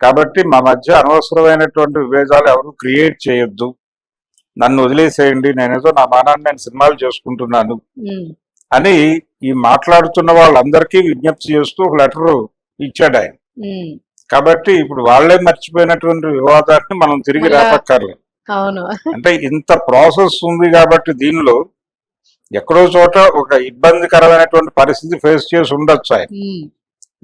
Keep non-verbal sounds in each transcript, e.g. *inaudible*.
కాబట్టి మా మధ్య అనవసరమైనటువంటి విభేదాలు ఎవరు క్రియేట్ చేయొద్దు. నన్ను వదిలేసేయండి నేనేదో నా మానాన్ని నేను సినిమాలు చేసుకుంటున్నాను అని ఈ మాట్లాడుతున్న వాళ్ళందరికీ విజ్ఞప్తి చేస్తూ ఒక లెటర్ ఇచ్చాడు ఆయన. కాబట్టి ఇప్పుడు వాళ్ళే మర్చిపోయినటువంటి వివాదాన్ని మనం తిరిగి రేపక్కర్లేదు. అంటే ఇంత ప్రాసెస్ ఉంది కాబట్టి దీనిలో ఎక్కడో చోట ఒక ఇబ్బందికరమైనటువంటి పరిస్థితి ఫేస్ చేసి ఉండొచ్చు ఆయన.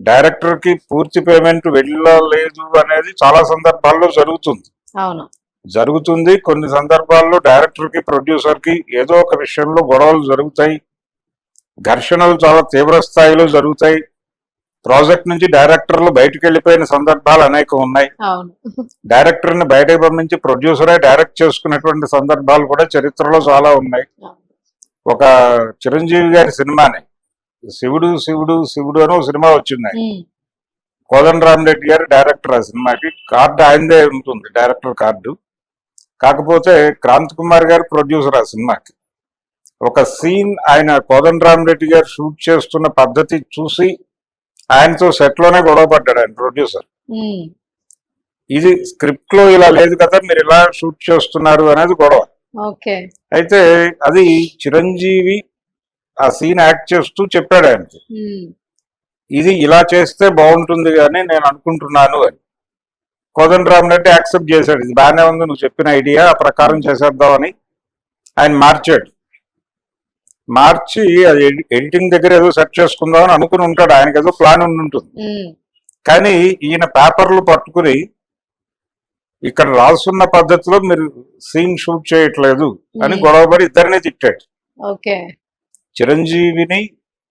డైరెక్టర్కి పూర్తి పేమెంట్ వెళ్ళలేదు అనేది చాలా సందర్భాల్లో జరుగుతుంది. అవును. జరుగుతుంది. కొన్ని సందర్భాల్లో డైరెక్టర్కి ప్రొడ్యూసర్కి ఏదో ఒక విషయంలో గొడవలు జరుగుతాయి. ఘర్షణలు చాలా తీవ్ర స్థాయిలో జరుగుతాయి. ప్రాజెక్ట్ నుంచి డైరెక్టర్లు బయటకు వెళ్ళిపోయిన సందర్భాలు అనేకం ఉన్నాయి. డైరెక్టర్ని బయటకు పంపించి ప్రొడ్యూసరే డైరెక్ట్ చేసుకున్నటువంటి సందర్భాలు కూడా చరిత్రలో చాలా ఉన్నాయి. ఒక చిరంజీవి గారి సినిమాని శివుడు శివుడు శివుడు అని ఒక సినిమా వచ్చింది. ఉమ్, కోదండ రామరెడ్డి గారు డైరెక్టర్ ఆ సినిమాకి. కార్డు ఆయనదే ఉంటుంది డైరెక్టర్ కార్డు. కాకపోతే క్రాంత్ కుమార్ గారు ప్రొడ్యూసర్ ఆ సినిమాకి. ఒక సీన్ ఆయన కోదండ రామరెడ్డి గారు షూట్ చేస్తున్న పద్ధతి చూసి ఆయనతో సెట్లోనే గొడవ పడ్డాడు ఆయన ప్రొడ్యూసర్. ఇది స్క్రిప్ట్లో ఇలా లేదు కదా మీరు ఇలా షూట్ చేస్తున్నారు అనేది గొడవ. అయితే అది చిరంజీవి ఆ సీన్ యాక్ట్ చేస్తూ చెప్పాడు ఆయనకి ఇది ఇలా చేస్తే బాగుంటుంది కానీ నేను అనుకుంటున్నాను అని. కోదండ రామరెడ్డి యాక్సెప్ట్ చేశాడు. ఇది బాగానే ఉంది నువ్వు చెప్పిన ఐడియా ఆ ప్రకారం చేసేద్దామని ఆయన మార్చాడు. మార్చి అది ఎడి- ఎడిటింగ్ దగ్గర ఏదో సెట్ చేసుకుందామని అనుకుని ఉంటాడు. ఆయనకి ఏదో ప్లాన్ ఉంటుంది. కానీ ఈయన పేపర్లు పట్టుకుని ఇక్కడ రాసున్న పద్ధతిలో మీరు సీన్ షూట్ చేయట్లేదు అని. గొడవపడి ఇద్దరిని తిట్టాడు. ఓకే. చిరంజీవిని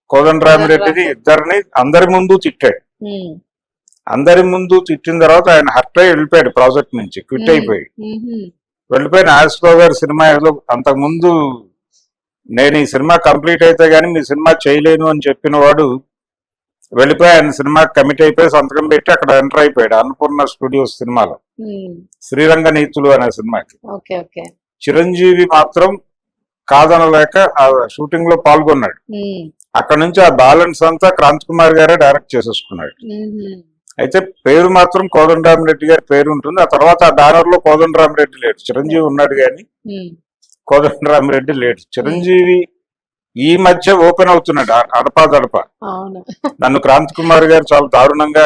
కోదండరామిరెడ్డిని ఇద్దరిని అందరి ముందు తిట్టాడు. అందరి ముందు తిట్టిన తర్వాత ఆయన హర్ట్ అయి వెళ్ళిపోయాడు ప్రాజెక్ట్ నుంచి క్విట్. అయిపోయి. వెళ్ళిపోయి నాగేశ్వరరావు గారి సినిమా ఏదో అంతకుముందు నేను ఈ సినిమా కంప్లీట్ అయితే గానీ మీ సినిమా చేయలేను అని చెప్పిన వాడు వెళ్ళిపోయి ఆయన సినిమా కమిట్ అయిపోయి సంతకం పెట్టి అక్కడ ఎంటర్ అయిపోయాడు అన్నపూర్ణ స్టూడియోస్ సినిమాలో. శ్రీరంగ నీతులు అనే సినిమాకి. చిరంజీవి మాత్రం కాదనలేక ఆ షూటింగ్లో పాల్గొన్నాడు. అక్కడ నుంచి ఆ బ్యాలెన్స్ అంతా క్రాంత్ కుమార్ గారే డైరెక్ట్ చేసేసుకున్నాడు. అయితే పేరు మాత్రం కోదండరామిరెడ్డి గారి పేరు ఉంటుంది. ఆ తర్వాత ఆ బ్యానర్లో కోదండరామిరెడ్డి లేడు. చిరంజీవి ఉన్నాడు కానీ కోదండరామిరెడ్డి లేడు. చిరంజీవి ఈ మధ్య ఓపెన్ అవుతున్నాడు. అడపా దడప. నన్ను క్రాంత్ కుమార్ గారు చాలా దారుణంగా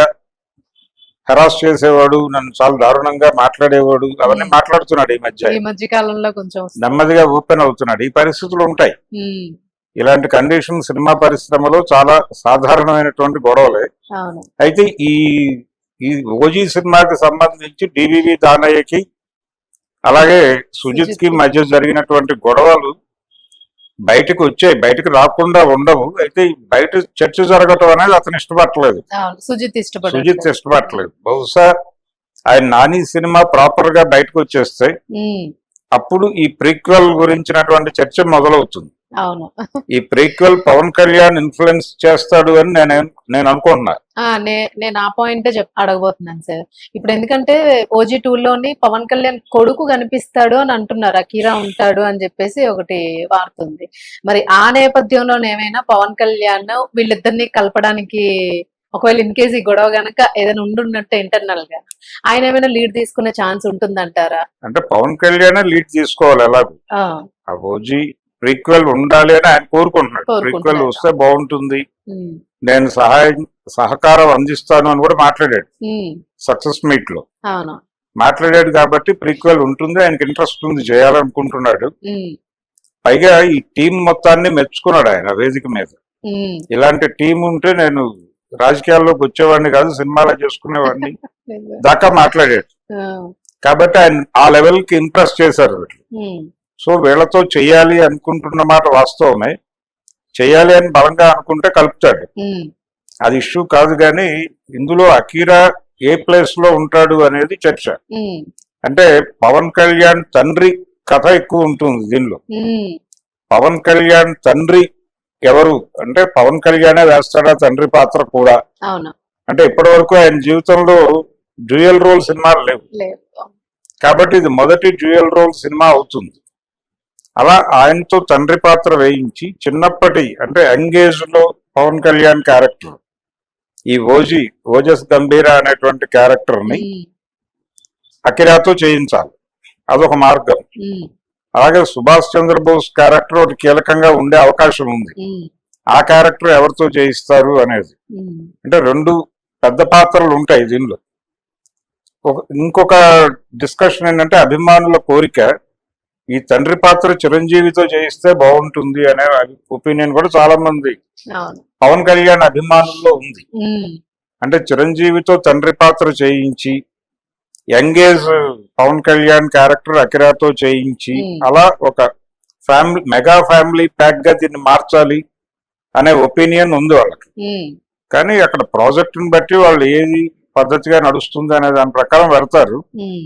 హెరాస్ చేసేవాడు నన్ను చాలా దారుణంగా మాట్లాడేవాడు అవన్నీ. మాట్లాడుతున్నాడు ఈ మధ్య ఈ మధ్య కాలంలో కొంచెం. నెమ్మదిగా ఓపెన్ అవుతున్నాడు ఈ పరిస్థితులు ఉంటాయి ఇలాంటి కండిషన్ సినిమా పరిశ్రమలో చాలా సాధారణమైనటువంటి గొడవలే అయితే ఈ ఈ ఓజీ సినిమాకి సంబంధించి డివివి దానయ్యకి అలాగే సుజిత్కి. మధ్య జరిగినటువంటి గొడవలు బయటకు వచ్చాయి బయటకు రాకుండా ఉండవు. అయితే బయట చర్చ జరగటం అనేది అతను ఇష్టపడలేదు సుజిత్ ఇష్టపడు సుజిత్ ఇష్టపడలేదు బహుశా ఆయన నాని సినిమా ప్రాపర్గా బయటకు వచ్చేస్తే అప్పుడు ఈ ప్రీక్వెల్ గురించినటువంటి చర్చ మొదలవుతుంది. అవును. ఈ ప్రీక్వెల్ పవన్ కళ్యాణ్ ఇన్ఫ్లుయెన్స్ చేస్తాడు అని నేను నేను అనుకుంటున్నా. నేను ఆ పాయింట్ చెప్ అడగబోతున్నాను సార్. ఇప్పుడు ఎందుకంటే ఓజీ టూ లోని పవన్ కళ్యాణ్ కొడుకు కనిపిస్తాడు అని అంటున్నారు. అకీరా ఉంటాడు అని చెప్పేసి ఒకటి వార్త ఉంది. మరి ఆ నేపథ్యంలో ఏమైనా పవన్ కళ్యాణ్ వీళ్ళిద్దరిని కలపడానికి ఒకవేళ ఇన్ కేసు ఈ గొడవ గనక ఏదైనా ఉండున్నట్టు ఇంటర్నల్గా ఆయన ఏమైనా లీడ్ తీసుకునే ఛాన్స్ ఉంటుందంటారా? అంటే పవన్ కళ్యాణ్ లీడ్ తీసుకోవాలి ఎలాగో. ఆ, ఆ ఓజీ ప్రీక్వెల్ ఉండాలి అని ఆయన కోరుకుంటున్నాడు. ప్రీక్వెల్ వస్తే బాగుంటుంది. నేను సహాయం సహకారం అందిస్తాను అని కూడా మాట్లాడాడు. సక్సెస్ మీట్లో మాట్లాడాడు కాబట్టి ప్రీక్వెల్ ఉంటుంది ఆయనకి ఇంట్రెస్ట్ ఉంది చేయాలనుకుంటున్నాడు. పైగా ఈ టీం మొత్తాన్ని మెచ్చుకున్నాడు ఆయన వేదిక మీద. ఇలాంటి టీం ఉంటే నేను రాజకీయాల్లోకి వచ్చేవాడిని కాదు సినిమాలో చేసుకునేవాడిని. *laughs* దాకా మాట్లాడాడు. కాబట్టి ఆయన ఆ లెవెల్కి ఇంప్రెస్ చేశారు వీళ్ళు. సో వీళ్ళతో చెయ్యాలి అనుకుంటున్న మాట వాస్తవమే. చెయ్యాలి అని బలంగా అనుకుంటే కలుపుతాడు. అది ఇష్యూ కాదు కానీ ఇందులో అకీరా ఏ ప్లేస్లో ఉంటాడు అనేది చర్చ. అంటే పవన్ కళ్యాణ్ తండ్రి కథ ఎక్కువ ఉంటుంది దీనిలో. పవన్ కళ్యాణ్ తండ్రి ఎవరు? అంటే పవన్ కళ్యాణే వేస్తాడా తండ్రి పాత్ర కూడా? అంటే ఇప్పటి వరకు ఆయన జీవితంలో డ్యూయల్ రోల్ సినిమాలు లేవు. కాబట్టి ఇది మొదటి డ్యూయల్ రోల్ సినిమా అవుతుంది. అలా ఆయనతో తండ్రి పాత్ర వేయించి చిన్నప్పటి అంటే లో పవన్ కళ్యాణ్ క్యారెక్టర్ ఈ ఓజీ ఓజస్ గంభీర అనేటువంటి క్యారెక్టర్ని అకిరాతో చేయించాలి. అదొక మార్గం. అలాగే సుభాష్ చంద్రబోస్ క్యారెక్టర్ ఒకటి కీలకంగా ఉండే అవకాశం ఉంది. ఆ క్యారెక్టర్ ఎవరితో చేయిస్తారు అనేది. అంటే రెండు పెద్ద పాత్రలు ఉంటాయి దీనిలో. ఒక ఇంకొక డిస్కషన్ ఏంటంటే అభిమానుల కోరిక ఈ తండ్రి పాత్ర చిరంజీవితో చేయిస్తే బాగుంటుంది అనే ఒపీనియన్ కూడా చాలా మంది పవన్ కళ్యాణ్ అభిమానుల్లో ఉంది. అంటే చిరంజీవితో తండ్రి పాత్ర చేయించి young age Pawan Kalyan character అకిరాతో చేయించి. అలా ఒక ఫ్యామిలీ మెగా ఫ్యామిలీ ప్యాక్గా దీన్ని మార్చాలి అనే ఒపీనియన్ ఉంది వాళ్ళకి. కానీ అక్కడ ప్రాజెక్ట్ని బట్టి వాళ్ళు ఏది పద్ధతిగా నడుస్తుంది అనే దాని ప్రకారం పెడతారు ఉమ్,